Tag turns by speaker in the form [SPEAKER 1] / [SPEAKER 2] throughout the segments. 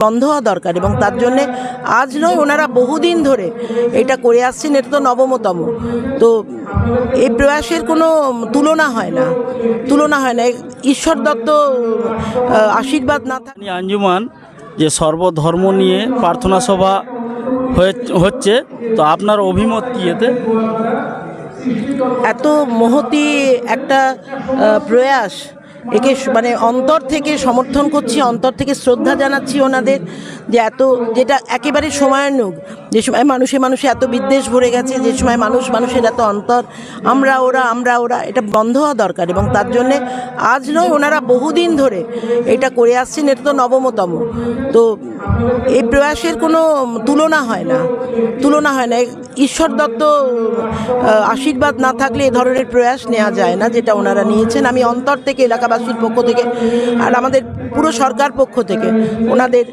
[SPEAKER 1] বন্ধ হওয়া দরকার এবং তার জন্যে আজ নয় ওনারা বহুদিন ধরে এটা করে আসছেন এটা তো নবমতম। তো এই প্রয়াসের কোনো তুলনা হয় না তুলনা হয় না। ঈশ্বর দত্ত আশীর্বাদ না
[SPEAKER 2] এই আঞ্জুমান যে সর্বধর্ম নিয়ে প্রার্থনা সভা হয়ে- হচ্ছে তো আপনার অভিমত কি এতে?
[SPEAKER 1] এত মহতি একটা প্রয়াস একে মানে অন্তর থেকে সমর্থন করছি, অন্তর থেকে শ্রদ্ধা জানাচ্ছি ওনাদের যে এত, যেটা একেবারে সময়ানুগ। যে সময় মানুষে মানুষে এত বিদ্বেষ ভরে গেছে, যে সময় মানুষ মানুষের এত অন্তর, আমরা ওরা আমরা ওরা, এটা বন্ধ হওয়া দরকার এবং তার জন্যে আজ নয়, ওনারা বহুদিন ধরে এটা করে আসছেন, এটা তো নবমতম। তো এই প্রয়াসের কোনো তুলনা হয় না, তুলনা হয় না। ঈশ্বর দত্ত আশীর্বাদ না থাকলে এ ধরনের প্রয়াস নেওয়া যায় না, যেটা ওনারা নিয়েছেন। আমি অন্তর থেকে, এলাকাবাসীর পক্ষ থেকে, আর আমাদের পুরো সরকার পক্ষ থেকে ওনাদের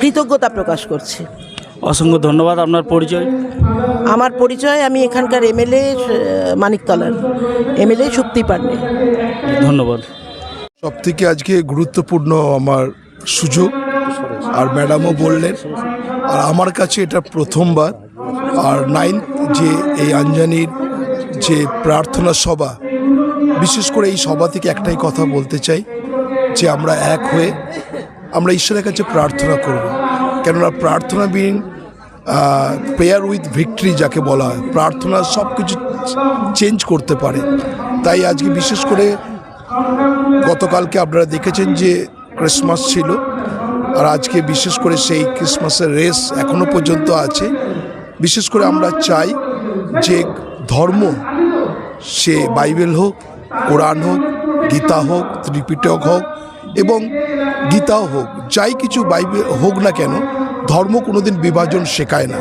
[SPEAKER 1] কৃতজ্ঞতা প্রকাশ করছি।
[SPEAKER 2] অসংখ্য ধন্যবাদ আপনার পরিচয়।
[SPEAKER 1] আমার পরিচয় আমি এখানকার এমএলএ মানিকতলার। এমএলএ শক্তি পান্ডে।
[SPEAKER 2] ধন্যবাদ।
[SPEAKER 3] সব থেকে আজকে গুরুত্বপূর্ণ আমার সুযোগ আর ম্যাডামও বললেন আর আমার কাছে এটা প্রথমবার আর নাইন্থ যে এই আঞ্জানির যে প্রার্থনা সভা বিশেষ করে এই সভা থেকে একটাই কথা বলতে চাই যে আমরা এক হয়ে আমরা ঈশ্বরের কাছে প্রার্থনা করব। কেননা প্রার্থনা বিন প্রেয়ার উইথ ভিক্টরি যাকে বলা হয়, প্রার্থনা সব কিছু চেঞ্জ করতে পারে। তাই আজকে বিশেষ করে গতকালকে আপনারা দেখেছেন যে ক্রিসমাস ছিল, আর আজকে বিশেষ করে সেই ক্রিসমাসের রেস এখনও পর্যন্ত আছে। বিশেষ করে আমরা চাই যে ধর্ম সে বাইবেল হোক কোরআন হোক, গীতা হোক, ত্রিপিটক হোক এবং গীতাও হোক, যাই কিছু বাইবে হোক না কেন, ধর্ম কোনোদিন বিভাজন শেখায় না।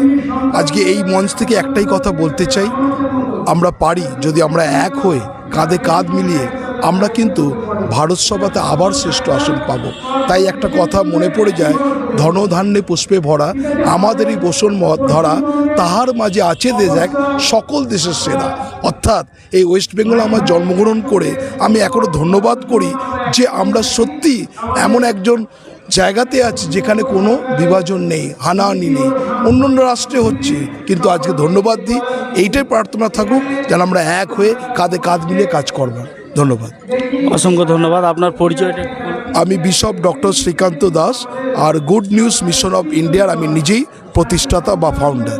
[SPEAKER 3] আজকে এই মঞ্চ থেকে একটাই কথা বলতে চাই, আমরা পারি যদি আমরা এক হয়ে কাঁধে কাঁধ মিলিয়ে আমরা কিন্তু ভারত সভাতে আবার শ্রেষ্ঠ আসন পাবো। তাই একটা কথা মনে পড়ে যায়, ধনধান্যে পুষ্পে ভরা, আমাদেরই বসন মত ধরা, তাহার মাঝে আছে দেশ এক, সকল দেশের সেরা। অর্থাৎ এই ওয়েস্ট বেঙ্গল আমার জন্মগ্রহণ করে আমি এখনও ধন্যবাদ করি যে আমরা সত্যি এমন একজন জায়গাতে আছি যেখানে কোনো বিভাজন নেই হানাহানি নেই। অন্য অন্য রাষ্ট্রে হচ্ছে কিন্তু আজকে ধন্যবাদ দিই। এইটাই প্রার্থনা থাকুক যেন আমরা এক হয়ে কাঁধে কাঁধ মিলিয়ে কাজ করবেন ধন্যবাদ।
[SPEAKER 2] অসংখ্য ধন্যবাদ। আপনার পরিচয়টা
[SPEAKER 3] আমি বিশপ ডক্টর শ্রীকান্ত দাস আর গুড নিউজ মিশন অফ ইন্ডিয়ার আমি নিজেই প্রতিষ্ঠাতা বা ফাউন্ডার